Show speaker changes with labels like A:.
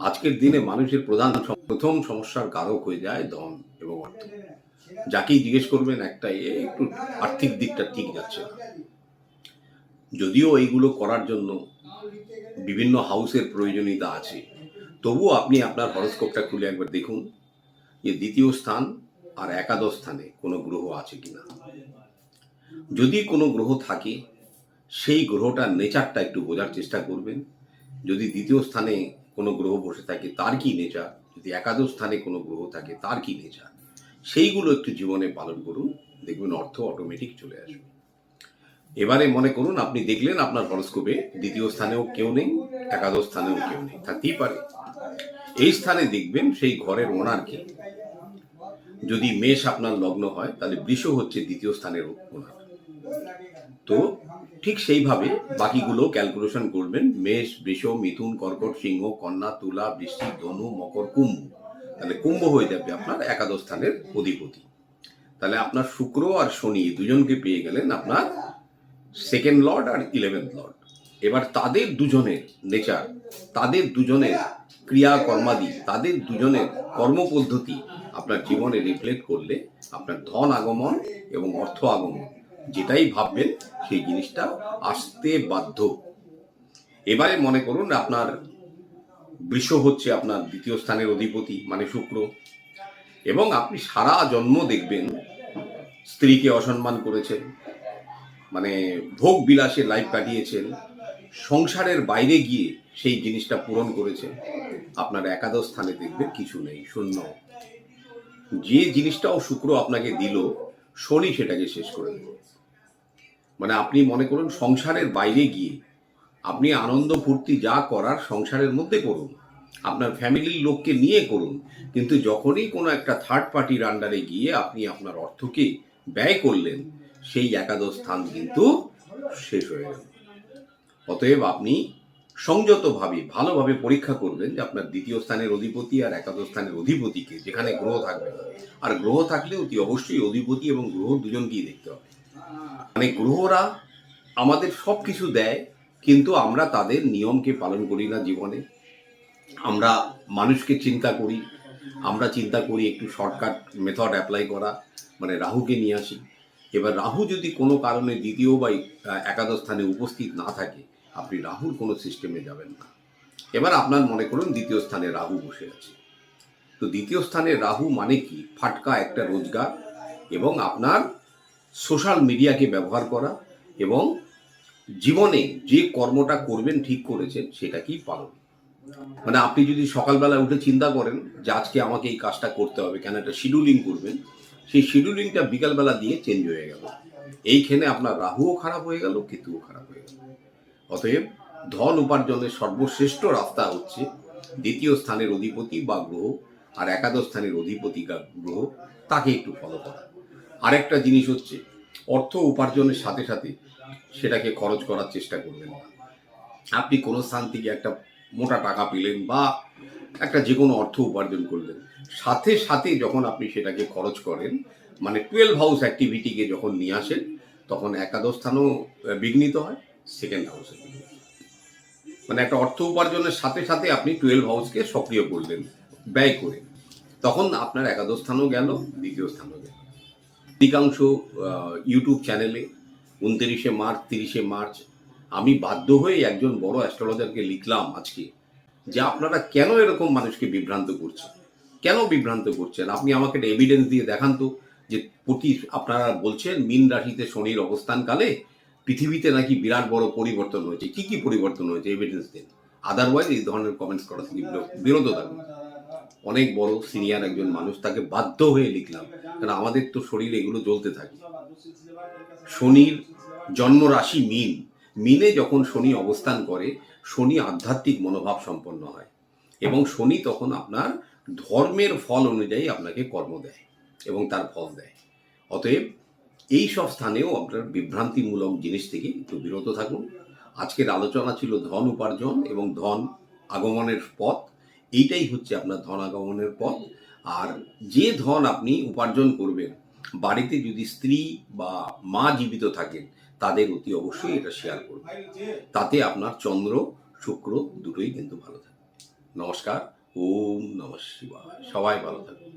A: আজকের দিনে মানুষের প্রধান প্রথম সমস্যার কারক হয়ে যায় ধন এবং অর্থ। যাকেই জিজ্ঞেস করবেন একটাই "এ, একটু আর্থিক দিকটা ঠিক যাচ্ছে না। যদিও এইগুলো করার জন্য বিভিন্ন হাউসের প্রয়োজনীয়তা আছে তবুও আপনি আপনার হরস্কোপটা খুলে একবার দেখুন যে দ্বিতীয় স্থান আর একাদশ স্থানে কোনো গ্রহ আছে কি না যদি কোনো গ্রহ থাকে সেই গ্রহটার নেচারটা একটু বোঝার চেষ্টা করবেন। যদি দ্বিতীয় স্থানে কোনো গ্রহ বসে থাকে, তার কি নেচার যদি একাদশ স্থানে কোনো গ্রহ থাকে, তার কি নেচার সেইগুলো একটু জীবনে পালন করুন, দেখবেন অর্থ অটোমেটিক চলে আসবে। এবারে মনে করুন, আপনি দেখলেন আপনার হরস্কোপে দ্বিতীয় স্থানেও কেউ নেই, একাদশ স্থানেও কেউ নেই, থাকতেই পারে। এই স্থানে দেখবেন সেই ঘরের ওনারকে যদি মেষ আপনার লগ্ন হয়, তাহলে বৃষ হচ্ছে দ্বিতীয় স্থানের ওনার তো ঠিক সেইভাবে বাকিগুলো ক্যালকুলেশন করবেন। মেষ, বৃষ, মিথুন, কর্কট, সিংহ, কন্যা, তুলা, বৃষ্টি, ধনু, মকর, কুম্ভ। তাহলে কুম্ভ হয়ে যাবে আপনার একাদশ স্থানের অধিপতি। তাহলে আপনার শুক্র আর শনি দুজনকে পেয়ে গেলেন আপনার সেকেন্ড লর্ড আর ইলেভেন্থ লর্ড এবার তাদের দুজনের নেচার তাদের দুজনের ক্রিয়া কর্মাদি তাদের দুজনের কর্মপদ্ধতি আপনার জীবনে রিফ্লেক্ট করলে আপনার ধন আগমন এবং অর্থ আগমন যেটাই ভাববেন, সেই জিনিসটা আসতে বাধ্য। এবারে মনে করুন, আপনার বৃষ হচ্ছে আপনার দ্বিতীয় স্থানের অধিপতি মানে শুক্র। এবং আপনি সারা জন্ম দেখবেন, স্ত্রীকে অসম্মান করেছেন মানে ভোগ বিলাসে লাইফ কাটিয়েছেন, সংসারের বাইরে গিয়ে সেই জিনিসটা পূরণ করেছেন। আপনার একাদশ স্থানে দেখবেন কিছু নেই, শূন্য। যে জিনিসটাও শুক্র আপনাকে দিল, শনি সেটাকে শেষ করে দিল। মানে আপনি মনে করুন সংসারের বাইরে গিয়ে আপনি আনন্দ ফুর্তি যা করার সংসারের মধ্যে করুন। আপনার ফ্যামিলির লোককে নিয়ে করুন। কিন্তু যখনই কোনো একটা থার্ড পার্টির আন্ডারে গিয়ে আপনি আপনার অর্থকে ব্যয় করলেন, সেই একাদশ স্থান কিন্তু শেষ হয়ে গেল। অতএব আপনি সংযতভাবে, ভালোভাবে পরীক্ষা করবেন যে আপনার দ্বিতীয় স্থানের অধিপতি আর একাদশ স্থানের অধিপতিকে, যেখানে গ্রহ থাকবে। আর গ্রহ থাকলে অতি অবশ্যই অধিপতি এবং গ্রহ দুজনকেই দেখতে হবে। মানে গ্রহরা, আমাদের সব কিছু দেয়, কিন্তু আমরা তাদের নিয়মকে পালন করি না জীবনে। আমরা মানুষকে চিন্তা করি, আমরা চিন্তা করি একটু শর্টকাট মেথড অ্যাপ্লাই করা মানে রাহুকে নিয়ে আসি। এবার রাহু যদি কোনো কারণে দ্বিতীয় বা একাদশ স্থানে উপস্থিত না থাকে, আপনি রাহুর কোনো সিস্টেমে যাবেন না। এবার আপনার মনে করুন দ্বিতীয় স্থানে রাহু বসে আছে। তো দ্বিতীয় স্থানে রাহু মানে কি? ফাটকা একটা রোজগার এবং আপনার সোশ্যাল মিডিয়াকে ব্যবহার করা এবং জীবনে যে কর্মটা করবেন, ঠিক করেছেন, সেটাকেই পালন। মানে আপনি যদি সকালবেলা উঠে চিন্তা করেন যে আজকে আমাকে এই কাজটা করতে হবে, কেন একটা শিডিউলিং করবেন, সেই শিডিউলিংটা বিকালবেলা দিয়ে চেঞ্জ হয়ে গেল। এইখানে আপনার রাহুও খারাপ হয়ে গেল, কেতুও খারাপ হয়ে গেল। অতএব ধন উপার্জনের সর্বশ্রেষ্ঠ রাস্তা হচ্ছে দ্বিতীয় স্থানের অধিপতি বা গ্রহ, আর একাদশ স্থানের অধিপতি গ্রহ, তাকে একটু আরেকটা জিনিস হচ্ছে, অর্থ উপার্জনের সাথে সাথে সেটাকে খরচ করার চেষ্টা করবেন। না আপনি কোনো স্থান থেকে একটা মোটা টাকা পেলেন বা একটা যে কোনো অর্থ উপার্জন করলেন, সাথে সাথে যখন আপনি সেটাকে খরচ করেন মানে টুয়েলভ হাউস অ্যাক্টিভিটিকে যখন নিয়ে আসেন, তখন একাদশ স্থানও বিঘ্নিত হয় সেকেন্ড হাউসে মানে একটা অর্থ উপার্জনের সাথে সাথে আপনি টুয়েলভ হাউসকে সক্রিয় করলেন, ব্যয় করে। তখন আপনার একাদশ স্থানও গেল, দ্বিতীয় স্থানও গেল। অধিকাংশ ইউটিউব চ্যানেলে উনত্রিশে মার্চ, তিরিশে মার্চ, আমি বাধ্য হয়ে একজন বড় অ্যাস্ট্রোলজারকে লিখলাম আজকে যে আপনারা কেন এরকম মানুষকে বিভ্রান্ত করছেন? কেন বিভ্রান্ত করছেন? আপনি আমাকে একটা এভিডেন্স দিয়ে দেখান তো যে প্রতি আপনারা বলছেন, মিন রাশিতে শনির অবস্থানকালে পৃথিবীতে নাকি বিরাট বড় পরিবর্তন হয়েছে। কি কি পরিবর্তন হয়েছে? এভিডেন্স দিন। আদারওয়াইজ এই ধরনের কমেন্টস করা থেকে বিরত- থাকুন অনেক বড় সিনিয়র একজন মানুষ, তাকে বাধ্য হয়ে লিখলাম কারণ আমাদের তো শরীর এগুলো জ্বলতে থাকে। শনির জন্ম রাশি মিন। মিনে যখন শনি অবস্থান করে, শনি আধ্যাত্মিক মনোভাব সম্পন্ন হয় এবং শনি তখন আপনার ধর্মের ফল অনুযায়ী আপনাকে কর্ম দেয় এবং তার ফল দেয়। অতএব এই সব স্থানেও আপনার বিভ্রান্তিমূলক জিনিস থেকে একটু বিরত থাকুন। আজকের আলোচনা ছিল ধন উপার্জন এবং ধন আগমনের পথ। এইটাই হচ্ছে আপনার ধনাগমনের পথ। আর যে ধন আপনি উপার্জন করবেন, বাড়িতে যদি স্ত্রী বা মা জীবিত থাকেন, তাদের অতি অবশ্যই এটা শেয়ার করবেন তাতে আপনার চন্দ্র, শুক্র দুটোই কিন্তু ভালো থাকে। নমস্কার, ওম নম শিবা সবাই ভালো থাকুন